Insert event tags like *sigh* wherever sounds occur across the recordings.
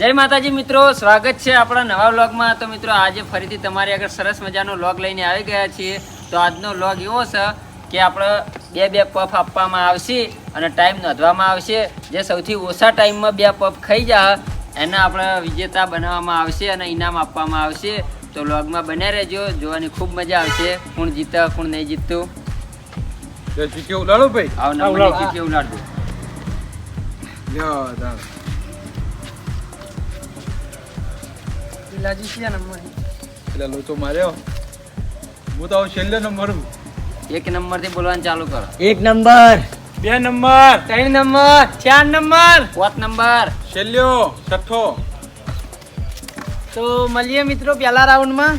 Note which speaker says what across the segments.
Speaker 1: જય માતાજી મિત્રો સ્વાગત છે આપણા નવા વ્લોગમાં. તો મિત્રો આજે ફરીથી તમારી આગળ સરસ મજાનો વ્લોગ લઈને આવી ગયા છીએ. તો આજનો વ્લોગ એવો છે કે આપણે બે બે પફ આપવામાં આવશે અને ટાઈમ નોંધવામાં આવશે. જે સૌથી ઓછા ટાઈમમાં બે પફ ખાઈ જા એને આપણે વિજેતા બનાવવામાં આવશે અને ઇનામ આપવામાં આવશે. તો વ્લોગમાં બન્યા રહેજો જોવાની ખૂબ મજા આવશે. કોણ જીતે કોણ નહીં જીતતું.
Speaker 2: ચીકી ઉલાડો ભાઈ?
Speaker 1: આવ નંબરની ઉલાડજો
Speaker 2: લ્યો તાણ. એટલે લોચો માર્યો. હું તો છેલ્લે નંબર હું.
Speaker 1: એક નંબરથી બોલવાનું ચાલુ કરો.
Speaker 3: એક નંબર.
Speaker 2: બે નંબર.
Speaker 3: ત્રણ નંબર. ચાર નંબર.
Speaker 1: પાંચ નંબર.
Speaker 2: છેલ્લ્યો છઠ્ઠો.
Speaker 3: તો મળીએ મિત્રો પહેલા રાઉન્ડમાં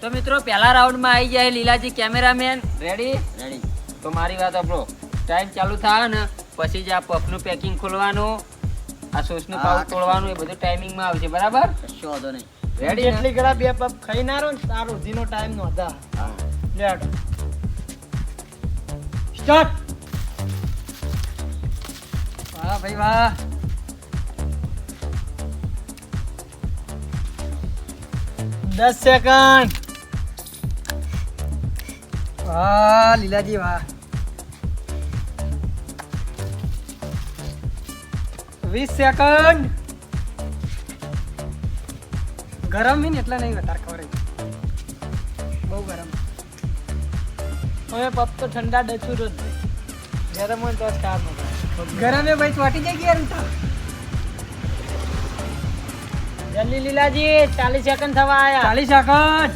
Speaker 1: તો મિત્રો પહેલા રાઉન્ડમાં આવી જાય લીલાજી કેમેરામેન. રેડી રેડી તો મારી વાત આપણો ટાઈમ ચાલુ થાય ને પછી જ આ પફનું પેકિંગ ખોલવાનું આ સોસનું પાઉચ તોડવાનું એ બધું ટાઈમિંગમાં આવશે. બરાબર?
Speaker 3: કશો વાંધો નહીં.
Speaker 1: રેડી
Speaker 3: એટલી ગળા બે પપ ખાઈ ના રહો ને તાર સુધીનો ટાઈમ હતા લેટ સ્ટાર્ટ વાહ ભાઈ વાહ. દસ સેકન્ડ વાહ લીલાજી વાહ. વીસ સેકન્ડ ગરમ હે ને એટલે નહીં વધારે ખબર બહુ ગરમ. હવે પપ તો ઠંડા ડચું રોજ ગરમ હોય તો જ ખાવાનું ગરમ એ ભાઈ ચોટી જાય ગયા તો જલ્દી લીલાજી ચાલીસ સેકન્ડ થવા આયા. ચાલીસ સેકન્ડ.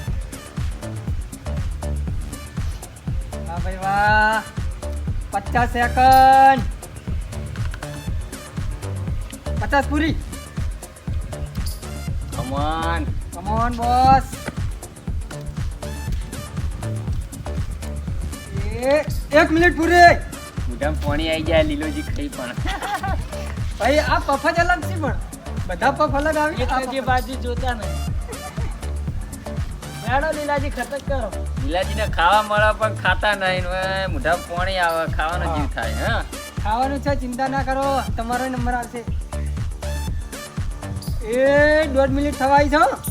Speaker 3: વાહ ભાઈ વાહ. પચાસ સેકન્ડ. પચાસ પૂરી.
Speaker 1: Come on
Speaker 3: Come on, boss એક મિનિટ પૂરી.
Speaker 1: મોઢામાં પાણી આવી જાય લીલોજી ખાઈ પણ.
Speaker 3: ભાઈ આ પફ જ અલગ છે પણ. બધા પફ અલગ આવી એટલે બાજુ જોતા નહીં. મેડો લીલાજી ખતક કરો.
Speaker 1: લીલાજીને ખાવા મળે પણ ખાતા નહીં. ને મોઢામાં પાણી આવે ખાવાનો જીવ થાય હા.
Speaker 3: ખાવાનું છે ચિંતા ના કરો. તમારો નંબર આવશે. એ દોઢ મિનિટ થવાય છો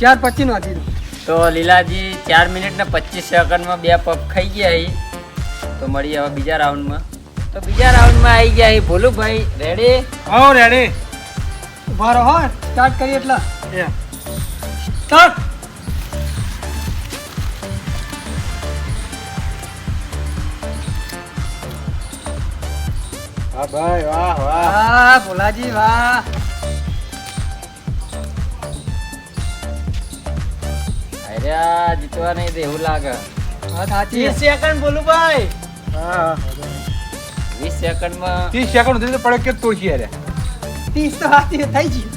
Speaker 3: ચાર પચીસ નો હતી
Speaker 1: તો લીલાજી ચાર મિનિટ ને પચીસ સેકન્ડમાં બે પગ ખાઈ ગયા અહીં. તો મળીએ હવે બીજા રાઉન્ડમાં. તો બીજા રાઉન્ડમાં આવી ગયા અહીં ભોલુભાઈ. રેડી
Speaker 2: હા રેડી
Speaker 3: ઊભા રહો સ્ટાર્ટ કરીએ એટલા. સ્ટાર્ટ
Speaker 2: હા ભાઈ વાહ વાહ.
Speaker 3: વાહ ભોલાજી વાહ.
Speaker 1: અરે જીતવા નહીં દેવું લાગે.
Speaker 3: સાચી સેકન્ડ બોલું ભાઈ.
Speaker 2: હા.
Speaker 1: વીસ સેકન્ડમાં
Speaker 2: ત્રીસ સેકન્ડ સુધી તો પડે કે તોડશી યાર
Speaker 3: ત્રીસ તો હાથી થઈ ગયું.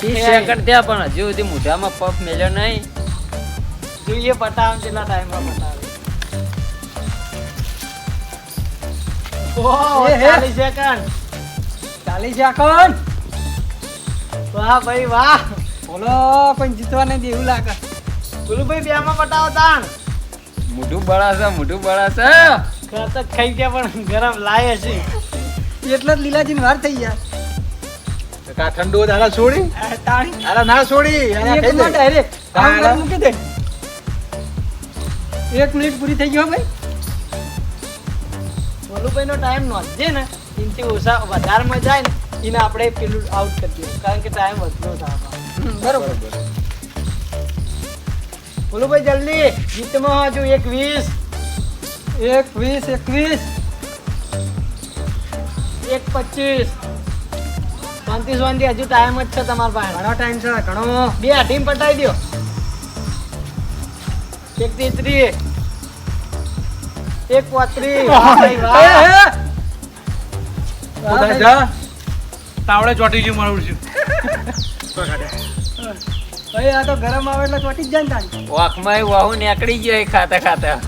Speaker 1: ત્રીસ સેકન્ડ થયા પણ હજુ સુધી મોઢામાં પફ મેલ્યો નહીં.
Speaker 3: જોઈએ પતાવ કેટલા ટાઈમમાં
Speaker 1: એ
Speaker 3: ચાલીસ સેકન્ડ
Speaker 4: ચાલી છે કોણ વાહ ભાઈ વાહ. બોલો પણ જીતવા નહીં દેવું લાગે. ગુલુભાઈ બે માં પટાવો તાણ.
Speaker 1: મોઢું બળાશે મોઢું બળાશે
Speaker 4: ખાતક ખાઈ ગયા પણ ગરમ લાય છે. એટલે જ લીલાજી વાર થઈ ગયા.
Speaker 2: તો કા ઠંડુ છોડી.
Speaker 4: તાણી.
Speaker 2: અરે ના છોડી
Speaker 4: એક મિનિટ direct.
Speaker 2: હા,
Speaker 4: આમ કરી
Speaker 2: હા.
Speaker 4: મૂકી દે. એક મિનિટ પૂરી થઈ ગયો ભાઈ. ભોલુભાઈ ટાઈમ નોંધજે ને. એનાથી ઓછા વધારમાં જાય ને. એને આપણે પેલું આઉટ કરી દઈએ. કારણ કે ટાઈમ વધતો થાય બરોબર. ભોલુભાઈ જલ્દી ગીતમાં હજુ એક વીસ એક વીસ એકવીસ. એક પચીસ. શાંતિ શાંતિ હજુ ટાઈમ જ છે તમારા પાસે. ઘણો ટાઈમ છે ઘણો. બે ટીમ પટાઈ દો એક તેત્રી. એક પોત્રી
Speaker 2: તાવડે ચોટી ગયું મારું છે *laughs*
Speaker 4: ભાઈ આ તો ગરમ આવે એટલે ચોટી જ જાય ને
Speaker 1: વાંકમાં વાહુ નીકળી ગયો એ ખાતા ખાતા.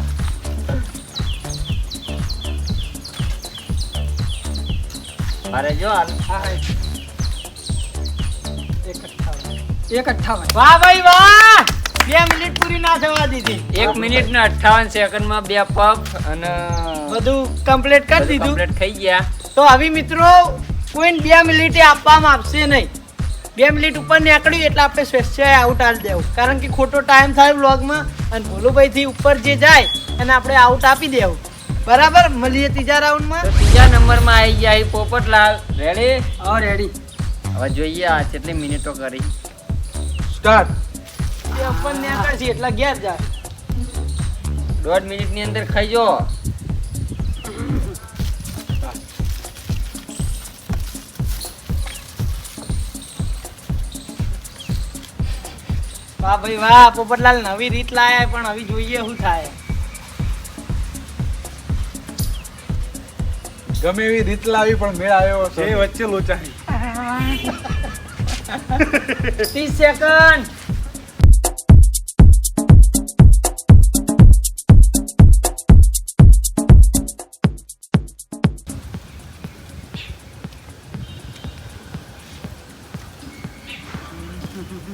Speaker 1: અરે જો હાલ
Speaker 4: એક અઠ્ઠાવન. વાહ ભાઈ વાહ! બે મિનિટ પૂરી ના થવા દીધી.
Speaker 1: એક મિનિટ ને અઠાવન સેકન્ડમાં બે પફ અને
Speaker 4: બધું કમ્પ્લીટ કરી દીધું.
Speaker 1: કમ્પ્લીટ થઈ ગયા.
Speaker 4: તો આવી મિત્રો કોઈ બે મિનિટે આપવામાં આવશે નહીં. બે મિનિટ ઉપર નીકળ્યું એટલે આપણે સ્વેચ્છાએ આઉટ આલી દેવું. કારણ કે ખોટો ટાઈમ થાય વ્લોગમાં અને ભોલુભાઈથી ઉપર જે જાય એને આપણે આઉટ આપી દેવું. બરાબર? મળીએ ત્રીજા રાઉન્ડમાં
Speaker 1: ત્રીજા નંબરમાં આવી ગયા પોપટલાલ. રેડી
Speaker 4: હા રેડી
Speaker 1: હવે જોઈએ આ કેટલી મિનિટો કરી.
Speaker 2: સ્ટાર્ટ
Speaker 4: ઉપર નીકળશે એટલે ઘેર જાય.
Speaker 1: દોઢ મિનિટની અંદર ખાઈ જો.
Speaker 4: વાહ ભાઈ વાહ પોપટલાલ નવી રીત લાયા પણ હવે જોઈએ શું થાય.
Speaker 2: ગમે એવી રીત લાવી પણ મેળ આવ્યો છે વચ્ચે લોચાઈ
Speaker 4: ત્રીસ સેકન્ડ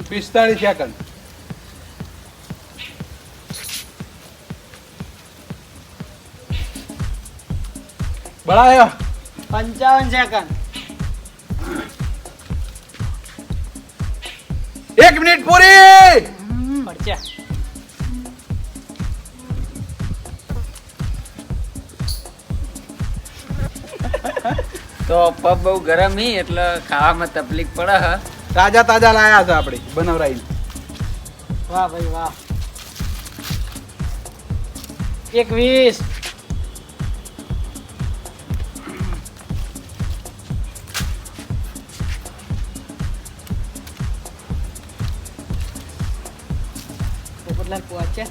Speaker 2: પિસ્તાળીસ સેકન્ડ બળાયો.
Speaker 4: પંચાવન સેકન્ડ.
Speaker 2: એક મિનિટ પૂરી.
Speaker 4: પડશે.
Speaker 1: તો પબ બહુ ગરમ હી એટલે ખાવામાં તકલીફ પડે હ.
Speaker 2: તાજા તાજા લાયા છે આપણે બનાવરાઈ
Speaker 4: વાહ ભાઈ વાહ. એકવીસ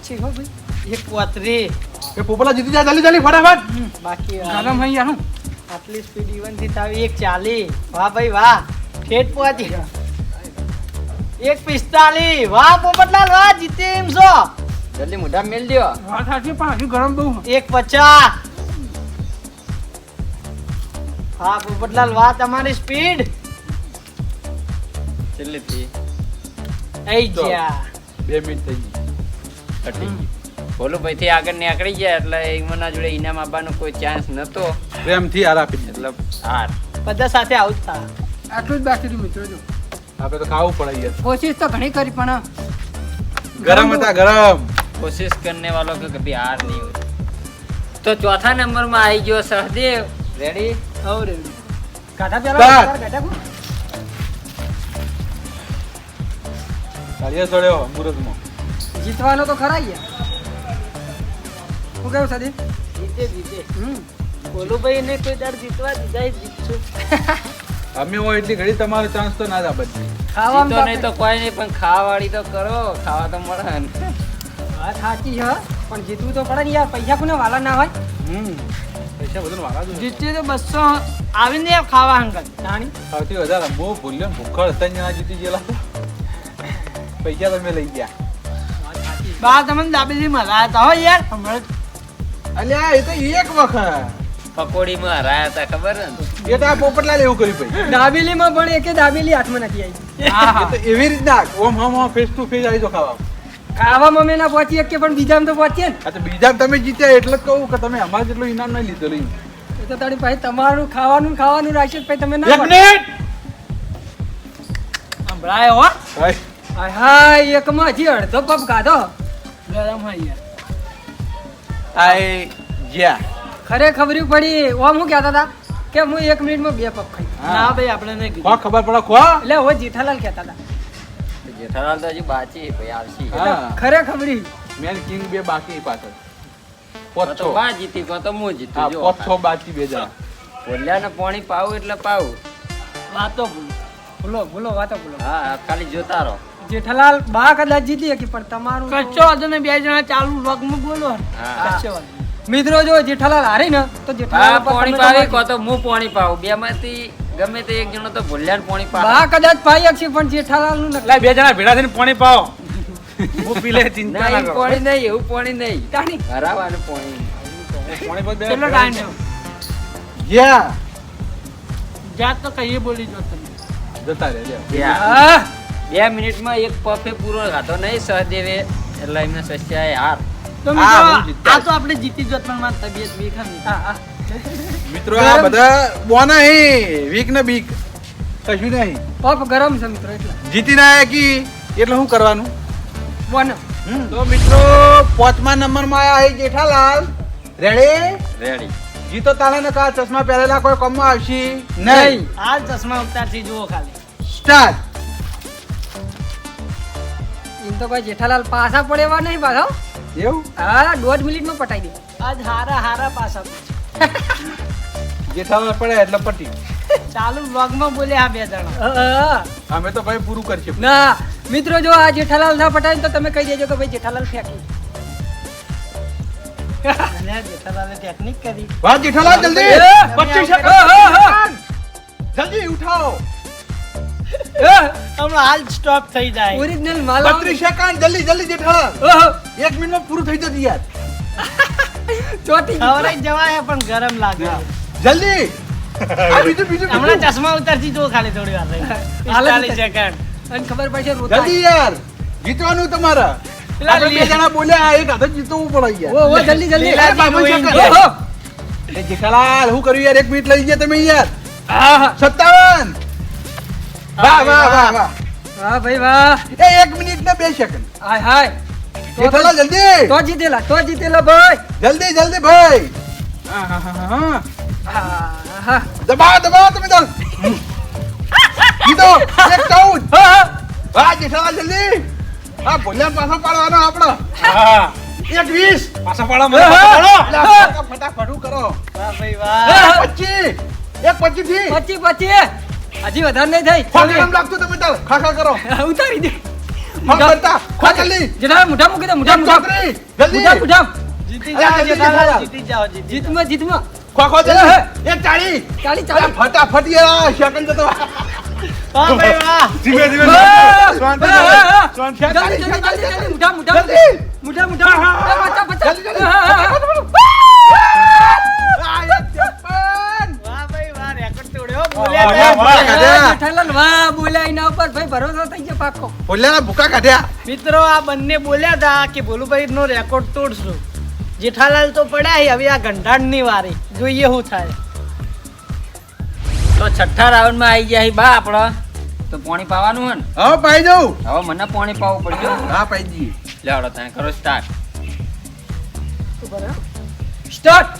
Speaker 4: છે હો ભાઈ. એક પોત્રી
Speaker 2: એ પોપલા જીતી જા જલ્દી જલ્દી ફટાફટ.
Speaker 4: બાકી
Speaker 2: ગરમ હઈ યાર
Speaker 4: આટલી સ્પીડ ઇવનથી તાવી એક ચાલી. વાહ ભાઈ વાહ. ઠેઠ પહોંચી. એક પિસ્તાલી વાહ પોપટલાલ વાહ જીતી એમ છો.
Speaker 1: જલ્દી મોઢા મેલ દ્યો.
Speaker 2: વાત સાચી પણ હજુ ગરમ બહુ
Speaker 4: એક પચાસ. હા પોપટલાલ વાહ તમારી સ્પીડ
Speaker 1: કેટલી થી
Speaker 4: આઈ
Speaker 2: તો. બે મિનિટ થઈ ગઈ.
Speaker 1: કટી ભોલું ભાઈ થી આગળ નીકળી ગયા એટલે એમના જોડે ઇનામ આપવાનો કોઈ ચાન્સ નતો.
Speaker 2: પ્રેમથી હાર આપી
Speaker 1: એટલે હાર.
Speaker 4: બધા સાથે આઉટ થા
Speaker 3: આટલું જ બાકી રહ્યું મિત્રો જો.
Speaker 2: આપણે તો ખાવું પડે યાર.
Speaker 3: કોશિશ તો ઘણી કરી પણ
Speaker 2: ગરમ હતા ગરમ.
Speaker 1: કોશિશ કરને વાલો કે કભી હાર નહીં હોય. તો ચોથા નંબરમાં આવી ગયો સહદેવ. રેડી
Speaker 4: હવ
Speaker 3: રેડી
Speaker 2: કાઢા.
Speaker 3: પેલા? કાઢા કો
Speaker 2: તાળીયા ચડ્યો મુહૂર્તમાં
Speaker 3: જીતવાનો તો ખરા યાર. શું કેવું સદી
Speaker 4: જીતે જીતે.
Speaker 3: હમ.
Speaker 4: ને કોઈ દર જીતવા દીધા જીતશું. *laughs*
Speaker 2: અમે હોય એટલી ઘડી તમારો ચાન્સ તો ના દાબત
Speaker 3: ખાવામાં તો
Speaker 1: નહીં તો કોઈ નહીં પણ ખાવા વાળી તો કરો ખાવા તો મળે ને.
Speaker 3: વાત સાચી છે પણ જીતવું તો પડે ને યાર પૈસા કોને વાલા ના હોય?
Speaker 2: હમ. પૈસા બધું વાળા જ હોય.
Speaker 4: જીતે તો બસો આવીને યાર ખાવા અંકલ જાણી
Speaker 2: સૌથી વધારે બહુ ભૂલ્યો ને ભૂખડ હતા ને જીતી ગયેલા. પૈસા તમે લઈ ગયા.
Speaker 4: બા તમને દાબેલી મરાયા હતા હો યાર હમણાં
Speaker 2: અલ્યા એ તો એક વખત.
Speaker 1: પકોડીમાં હરાયા હતા ખબર ને?
Speaker 2: એ તો આ પોપટલાલ એવું કર્યું ભાઈ.
Speaker 3: દાબેલીમાં પણ એકે દાબેલી હાથમાં નથી આવી
Speaker 2: તો એવી રીતના ઓમ હમ હમ ફેસ ટુ ફેસ આવી તો ખાવા.
Speaker 3: ખાવામાં અમે ના પહોંચી કે પણ બીજામાં તો પહોંચીએ ને.
Speaker 2: તો બીજા તમે જીત્યા એટલે જ કહું કે તમે અમારા જેટલું ઇનામ નહીં લીધેલું
Speaker 3: એ તો તારી પાસે તમારું ખાવાનું ખાવાનું રાખશે પછી તમે ના
Speaker 2: એક મિનિટ
Speaker 3: સંભળાય હો. હાય હાય એકમાં હજી અડધો કપ ખાધો. ગરમ હોય
Speaker 2: આઈ જ્યા
Speaker 3: ખરે ખબરી પડી. ઓમ હું કહેતા હતા? કે હું એક મિનિટમાં બે પગ ખાઈ.
Speaker 2: ના
Speaker 3: ભાઈ આપણે નહીં
Speaker 2: ખબર પડે ખો.
Speaker 3: એટલે હવે જેઠાલાલ કહેતા હતા.
Speaker 1: જેઠાલાલ તો હજી બાચી ભાઈ આવશે.
Speaker 3: ખરે ખબરી
Speaker 2: મેન કિંગ બે બાકી પાછળ. પોચ્છો
Speaker 1: બા જીતી કો તો હું જીતું જો
Speaker 2: પોચ્છો બાકી બે જણા.
Speaker 1: બોલ્યા ને પાણી પાવું એટલે પાવું
Speaker 3: વાતો ભૂલો ભૂલો વાતો ભૂલો.
Speaker 1: હા, ખાલી જોતા રહો.
Speaker 3: જેઠાલાલ બા કદાચ જીતી હતી પણ તમારું
Speaker 4: કચ્છો વાંધો ને બે જણા ચાલુ વ્લોગમાં બોલો.
Speaker 3: કચ્છો વાંધો મિત્રો જો જેઠાલાલ હારે ને તો જેઠાલાલ
Speaker 1: પાણી
Speaker 3: તમે
Speaker 1: કો તો હું પાણી પાવ બે માંથી ગમે તે એક જણો તો ભૂલ્યા ને પાણી પાવે
Speaker 3: બા કદાચ પાઈ શકશે પણ જેઠાલાલનું
Speaker 2: એટલે બે જણા ભેડા થઈને પાણી પાવ હું પી લે *laughs* ચિંતા ના
Speaker 1: નહીં
Speaker 2: કરો.
Speaker 1: પાણી નહીં એવું પાણી નહીં.
Speaker 3: તાણી.
Speaker 1: હરાવાનું પાણી.
Speaker 2: પાણી પર
Speaker 3: ચલો ટાઈમ
Speaker 2: જ્યાં
Speaker 4: જ્યાં તો કહીએ બોલી જો તમે.
Speaker 2: જતા રહે.
Speaker 3: હા.
Speaker 1: બે મિનિટમાં એક પફે પૂરો ખાતો નહીં સહદેવે એટલે એમને સસ્યાએ હાર
Speaker 4: તો મિત્રો આ તો આપણે જીતી જોત પણ મારી તબિયત
Speaker 3: બીક.
Speaker 2: મિત્રો. આ બધા બોના હે વીક ને બીક. કશું નહીં.
Speaker 3: પપ ગરમ છે મિત્રો એટલે.
Speaker 2: જીતી ના કી? એટલે શું કરવાનું?
Speaker 3: બોન.
Speaker 2: તો મિત્રો પાંચમા નંબરમાં આયા હે જેઠાલાલ. રેડી
Speaker 1: રેડી
Speaker 2: જીતો તાલે ને કા ચશ્મા પહેરેલા કોઈ કમમાં આવશે? નહીં.
Speaker 3: નહીં.
Speaker 4: આ ચશ્મા ઉતારથી જુઓ ખાલી.
Speaker 2: સ્ટાર્ટ
Speaker 3: એમ તો કોઈ જેઠાલાલ પાસા પડે એવા નહીં પાછો.
Speaker 2: એવું?
Speaker 3: હા દોઢ મિનિટમાં પટાઈ દે.
Speaker 4: આજ હારા હારા પાસા
Speaker 2: જેઠાલાલ પડે એટલે પટી.
Speaker 4: ચાલુ વ્લોગમાં બોલે આ બે જણા.
Speaker 2: અમે તો ભાઈ પૂરું કરશે.
Speaker 3: ના મિત્રો જો આ જેઠાલાલ ના પટાય તો તમે કહી દેજો કે ભાઈ જેઠાલાલ ફેંકી.
Speaker 4: જેઠાલાલે ટેકનિક કરી.
Speaker 2: વાહ જેઠાલાલ જલ્દી. જલ્દી ઉઠાઓ.
Speaker 4: હમણાં હાલ સ્ટોપ થઈ જાય.
Speaker 3: ઓરિજિનલ માલ
Speaker 2: 32 સેકન્ડ જલ્દી જલ્દી જેઠાલા ઓહો. મિનિટમાં પૂરું થઈ જતું યાર.
Speaker 3: ચોથી
Speaker 4: ખવરે જવાય પણ ગરમ લાગે.
Speaker 2: જલ્દી. આ બીજું બીજું
Speaker 4: હમણાં ચશ્મા ઉતારતી જો ખાલી થોડી વાર રહી. *laughs* 40 સેકન્ડ
Speaker 3: અને ખબર પડશે રોતા
Speaker 2: જલ્દી યાર. જીતવાનું તમારા. બોલ્યા જીતવું પડે
Speaker 3: જલ્દી જલ્દી.
Speaker 2: યાર હું કર્યું યાર? 1 મિનિટ લઈ ગયા તમે યાર.
Speaker 3: હા
Speaker 2: 57 વાહ વાહ વાહ. વાહ
Speaker 3: વાહ. ભાઈ વાહ.
Speaker 2: એ એક મિનિટ ને બે સેકન્ડ
Speaker 3: હાય હાય. તો
Speaker 2: જેઠાલાલ જલ્દી.
Speaker 3: તો જીતેલા તો જીતેલા ભાઈ.
Speaker 2: જલ્દી જલ્દી ભાઈ. હા, હા, હા, હા.
Speaker 3: હા. હા
Speaker 2: દબાવો દબાવો તમે ચાલ જીતો. એક ચૌદ વાહ જેઠાલાલ જલ્દી. હા ભોલ્યા પાછો પાડવાનો આપણો. એક વીસ. પાછો પાડો
Speaker 3: મને પાડો.
Speaker 2: ફટાફટ કરો.
Speaker 4: વાહ ભાઈ વાહ.
Speaker 2: પચીસ. એક પચીસથી. પચીસ
Speaker 3: પચી હજી વધારે નહીં થાય.
Speaker 2: ખોટ કેમ લાગતું તમે ચાલ ખાખા કરો. *laughs*
Speaker 3: ઉતારી દે.
Speaker 2: ખોટ કરતા. ખા જલ્દી.
Speaker 3: જરા મુઢા મૂકી દે
Speaker 2: જલ્દી.
Speaker 3: મુઢા મુઢા.
Speaker 4: જીતી
Speaker 2: જલ્દી
Speaker 4: જેઠાલાલ. જીતી જાઓ જીતી જાઓ.
Speaker 3: જીતમાં જીતમાં.
Speaker 2: ખો ખો જલ્દી એક ચાળી
Speaker 3: ચાલી
Speaker 2: અલા,
Speaker 3: ચાલી
Speaker 2: ફટાફટ યાર સેકન્ડ જતો.
Speaker 4: વાહ ભાઈ *laughs* વાહ.
Speaker 2: ધીમે ધીમે
Speaker 3: હા, હા, હા, હા.
Speaker 2: શાંતિ
Speaker 3: જલ્દી
Speaker 2: ચાળી,
Speaker 3: જલ્દી
Speaker 2: ચાળી,
Speaker 3: જલ્દી. મુઢા
Speaker 2: મુઢા
Speaker 3: મુઢા મુઢા.
Speaker 2: હા, હા,
Speaker 3: એ પચા પચા
Speaker 2: જલ્દી, જલ્દી.
Speaker 4: મિત્રો આ બંને બોલ્યા હતા કે ભોલુભાઈ નો રેકોર્ડ તોડશું. જેઠાલાલ તો પડ્યા હવે આ ઘંટાડની વારી. જોઈએ શું થાય.
Speaker 1: તો છઠ્ઠા રાઉન્ડમાં આવી ગયા બા આપડે તો પાણી પાવાનું હે ને?
Speaker 2: હા પાઈ જાઉં
Speaker 1: હવે મને પાણી પાવું પડજો
Speaker 2: હા પાઈ જઈએ
Speaker 1: લેવડો ત્યાં કરો સ્ટાર્ટ
Speaker 3: સ્ટાર્ટ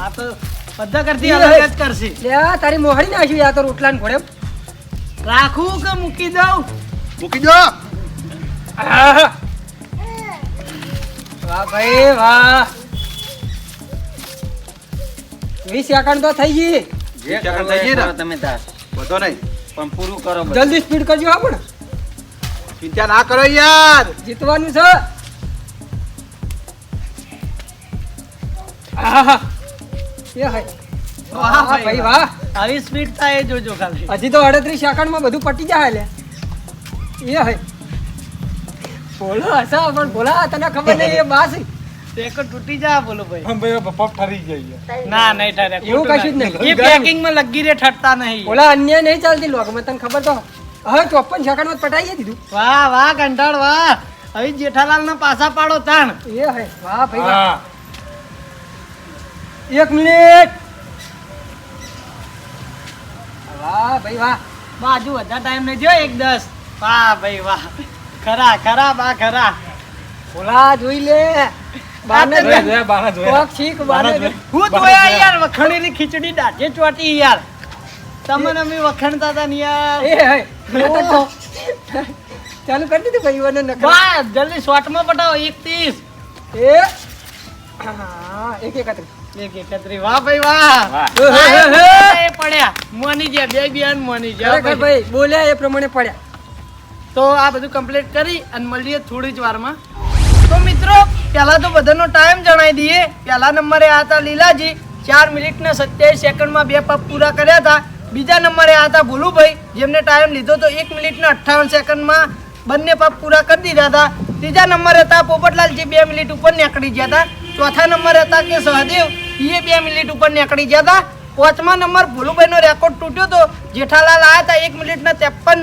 Speaker 4: આ તો બધા કરતી અલગ જ કરશે.
Speaker 3: લે તારી મોહરી નાખી આ તો રોટલા ને ઘોડે.
Speaker 4: રાખું કે મૂકી દઉં?
Speaker 2: મૂકી દો.
Speaker 3: વાહ ભાઈ વાહ. વીસ સેકન્ડ તો થઈ ગઈ.
Speaker 1: જે
Speaker 2: ચક્કર થઈ ગઈ ને?
Speaker 1: તમે તાર.
Speaker 2: બધો નહીં.
Speaker 1: પણ પૂરું કરો
Speaker 3: જલ્દી સ્પીડ કરજો આપણે
Speaker 2: ચિંતા ના કરો યાર.
Speaker 3: જીતવાનું છે. આહા. એ
Speaker 4: વાહ
Speaker 3: વાહ
Speaker 4: ભાઈ
Speaker 3: ભાઈ વાહ.
Speaker 4: આવી સ્પીડ થાય જોજો ખાલી.
Speaker 3: હજી તો અડત્રીસ સેકન્ડમાં બધું પટી જાય લે. એ હે બોલો હસા પણ બોલા તને ખબર નહીં એ બાસ.
Speaker 4: રેકોર્ડ તૂટી જાય બોલો ભાઈ.
Speaker 2: હમ ભાઈ પપ્પા ઠરી જાય
Speaker 4: ના નહીં ઠરે
Speaker 3: એવું કશું જ નહીં.
Speaker 4: એ પેકિંગમાં લગી રે ઠરતા નહીં.
Speaker 3: બોલા અન્ય નહીં ચાલતી લોગમાં તને ખબર તો. હવે ચોપન સેકન્ડમાં જ પટાઈ દીધું.
Speaker 4: વાહ વાહ કંટાળ વાહ. હવે જેઠાલાલ ના પાછા પાડો તાણ.
Speaker 3: એ હે વાહ ભાઈ વાહ. એક મિનિટ. વાહ ભાઈ વાહ.
Speaker 4: બાજુ વધારે ટાઈમ નહીં થયો એક દસ. વાહ ભાઈ વાહ. ખરા ખરા બા ખરા.
Speaker 3: ઓલા જોઈ લે.
Speaker 4: ખીચડી દાઢે ચોટી યાર. તમને અમે વખણતા હતા ને યાર.
Speaker 3: ચાલુ કરી દીધું ભાઈ મને નકર
Speaker 4: વાહ જલ્દી શોર્ટમાં પટાવો એક ત્રીસ
Speaker 3: એ હા એક એકત્રીસ
Speaker 4: એક વાહ ભાઈ વાહ. એ પડ્યા. મોની ગયા બે બિયાન મોની ગયા ભાઈ.
Speaker 3: ભાઈ બોલ્યા એ પ્રમાણે પડ્યા.
Speaker 4: તો આ બધું કમ્પ્લીટ કરી અને મળીએ થોડી જ વારમાં. તો મિત્રો પહેલા તો બધાનો ટાઈમ જણાવી દઈએ. પહેલા નંબરે આ હતા લીલાજી. ચાર મિનિટ ને સત્યાવીસ સેકન્ડમાં બે પગ પૂરા કર્યા હતા. બીજા નંબરે આ હતા ભોલુભાઈ. જેમને ટાઈમ લીધો તો એક મિનિટ ને અઠ્ઠાવન સેકન્ડમાં બંને પગ પૂરા કરી દીધા હતા. ત્રીજા નંબરે હતા પોપટલાલજી બે મિનિટ ઉપર નીકળી ગયા હતા. ચોથા નંબર હતા કે સહદેવ? એ બે મિનિટ ઉપર નીકળી ગયા હતા પાંચમા નંબર ભોલુભાઈનો રેકોર્ડ તૂટ્યો હતો જેઠાલાલ આવ્યા હતા એક મિનિટ ને ત્રેપન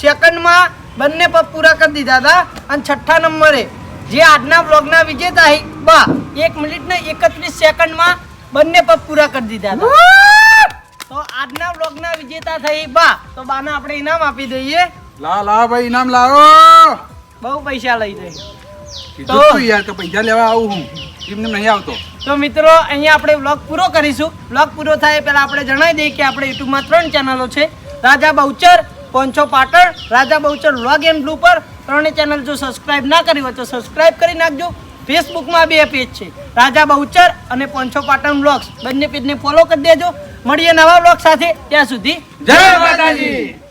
Speaker 4: સેકન્ડમાં બંને પગ પૂરા કરી દીધા હતા અને છઠ્ઠા નંબરે જે આજના બ્લોગના વિજેતા બા એક મિનિટ ને એકત્રીસ સેકન્ડમાં બંને પગ પૂરા કરી દીધા હતા તો આજના બ્લોગના વિજેતા થઈ બા તો બાને આપણે ઇનામ આપી દઈએ.
Speaker 2: લા લા ભાઈ ઇનામ લાવો.
Speaker 4: બહુ પૈસા લઈ
Speaker 2: જાય તો યાર કે પૈસા લેવા આવું હું. એમને નહીં આવતો.
Speaker 4: તો મિત્રો અહીંયા આપણે વ્લોગ પૂરો કરીશું. વ્લોગ પૂરો થાય પહેલા આપણે જણાવી દઈએ કે આપણે યુટ્યુબમાં ત્રણ ચેનલો છે. Raja Bahuchar પોંચો Patan Raja Bahuchar vlog and blue પર. ત્રણેય ચેનલ જો સબસ્ક્રાઇબ ના કરી હોય તો સબસ્ક્રાઇબ કરી નાખજો. ફેસબુકમાં બે પેજ છે. રાજા બહુચર અને પોંચો પાટણ વ્લોગ્સ બંને પેજને ફોલો કરી દેજો. મળીએ નવા વ્લોગ સાથે. ત્યાં સુધી
Speaker 2: જય માતાજી.